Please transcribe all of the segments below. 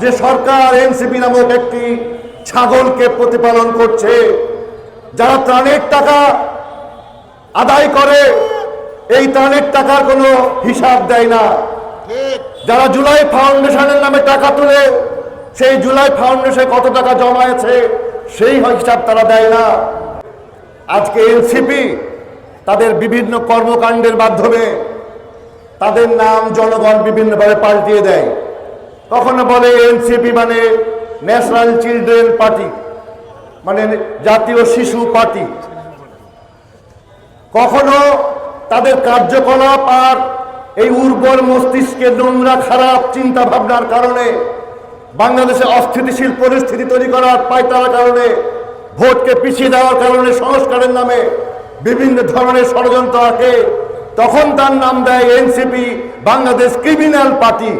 যে সরকার এনসিপি নামক একটি ছাগলকে প্রতিপালন করছে, যারা ত্রাণের টাকা আদায় করে, এই ত্রাণের টাকার কোনো হিসাব দেয় না। যারা জুলাই ফাউন্ডেশনের নামে টাকা তুলে, সেই জুলাই ফাউন্ডেশনে কত টাকা জমায়েছে সেই হিসাব তারা দেয় না। আজকে এনসিপি তাদের বিভিন্ন কর্মকাণ্ডের মাধ্যমে তাদের নাম জনগণ বিভিন্নভাবে পাল্টিয়ে দেয়। কখনো বলে এনসিপি মানে ন্যাশনাল চিলড্রেন পার্টি মানে জাতীয় শিশু পার্টি। কখনো তাদের কার্যকলাপ আর এই উর্বর মস্তিষ্কে নোংরা, খারাপ চিন্তা ভাবনার কারণে, বাংলাদেশে অস্থিতিশীল পরিস্থিতি তৈরি করার পায়তারার কারণে, ভোটকে পিছিয়ে দেওয়ার কারণে সংস্কারের নামে বিভিন্ন ধরনের ষড়যন্ত্র আঁকে তখন তার নাম দেয় NCP, Bangladesh criminal party.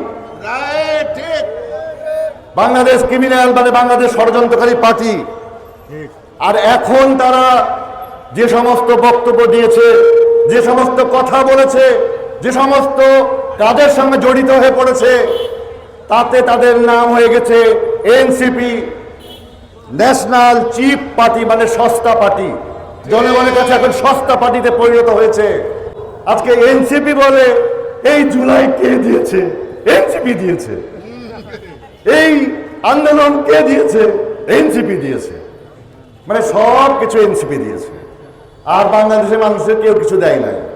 Bangladesh criminal মানে বাংলাদেশ ষড়যন্ত্রকারী পার্টি। আর এখন তারা যে সমস্ত বক্তব্য দিয়েছে, যে সমস্ত কথা বলেছে, যে সমস্ত কাজের সঙ্গে জড়িত হয়ে পড়েছে, তাতে তাদের নাম হয়ে গেছে এনসিপি ন্যাশনাল চিপ পার্টি মানে সস্তা পার্টি। জনগণের কাছে এখন সস্তা পার্টিতে পরিণত হয়েছে। আজকে এনসিপি বলে এই জুলাই কে দিয়েছে? এনসিপি দিয়েছে। এই আন্দোলন কে দিয়েছে? এনসিপি দিয়েছে। মানে সব কিছু এনসিপি দিয়েছে। আর বাংলাদেশের মানুষের কেউ কিছু দেয় নাই।